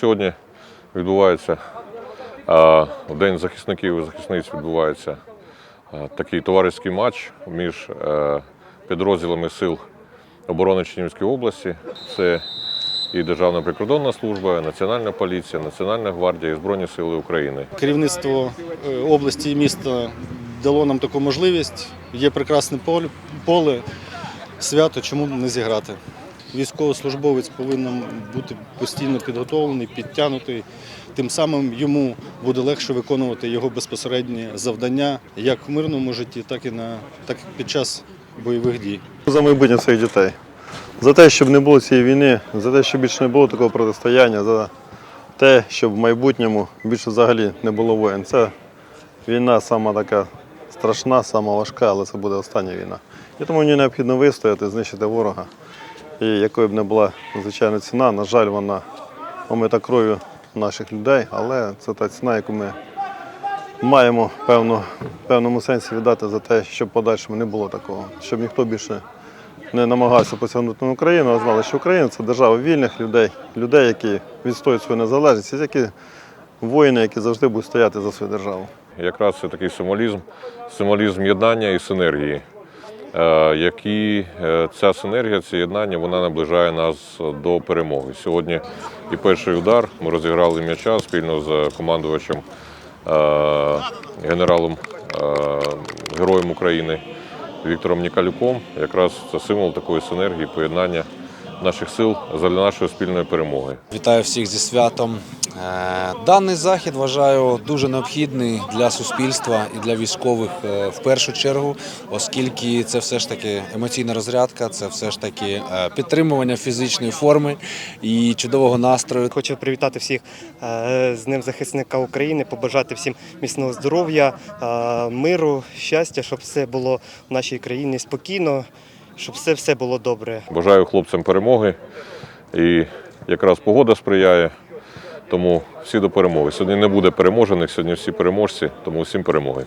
Сьогодні відбувається День захисників і захисниць відбувається такий товариський матч між е, підрозділами сил оборони Чернівської області. Це і Державна прикордонна служба, і Національна поліція, Національна гвардія і Збройні Сили України. Керівництво е, області і міста дало нам таку можливість. Є прекрасне поле свято, чому не зіграти. Військовослужбовець повинен бути постійно підготовлений, підтягнутий. Тим самим йому буде легше виконувати його безпосередні завдання як в мирному житті, так і на так і під час бойових дій. За майбутнє своїх дітей. За те, щоб не було цієї війни, за те, щоб більше не було такого протистояння, за те, щоб в майбутньому більше взагалі не було воїн. Це війна сама така страшна, сама важка, але це буде остання війна. І тому мені необхідно вистояти, знищити ворога. І якою б не була звичайно ціна, на жаль, вона омита кров'ю наших людей, але це та ціна, яку ми маємо певно, в певному сенсі віддати за те, щоб подальшому не було такого, щоб ніхто більше не намагався посягнути на Україну, а знали, що Україна це держава вільних людей, людей, які відстоюють свою незалежність, які воїни, які завжди будуть стояти за свою державу. Якраз це такий символізм, символізм єднання і синергії. Е, Які е, ця синергія, це єднання, вона наближає нас до перемоги. Сьогодні і перший удар ми розіграли м'яча спільно з командувачем, е, генералом, героєм України Віктором Нікалюком. Якраз це символ такої синергії, поєднання наших сил для нашої спільної перемоги. Вітаю всіх зі святом. Е, Даний захід вважаю дуже необхідний для суспільства і для військових е, в першу чергу, оскільки це все ж таки емоційна розрядка, це все ж таки е, підтримування фізичної форми і чудового настрою. Хочу привітати всіх з Днем захисника України, побажати всім міцного здоров'я, миру, щастя, щоб все було в нашій країні спокійно, щоб все все було добре. Бажаю хлопцям перемоги. І якраз погода сприяє. Тому всі до перемоги. Сьогодні не буде переможених, сьогодні всі переможці, тому всім перемоги.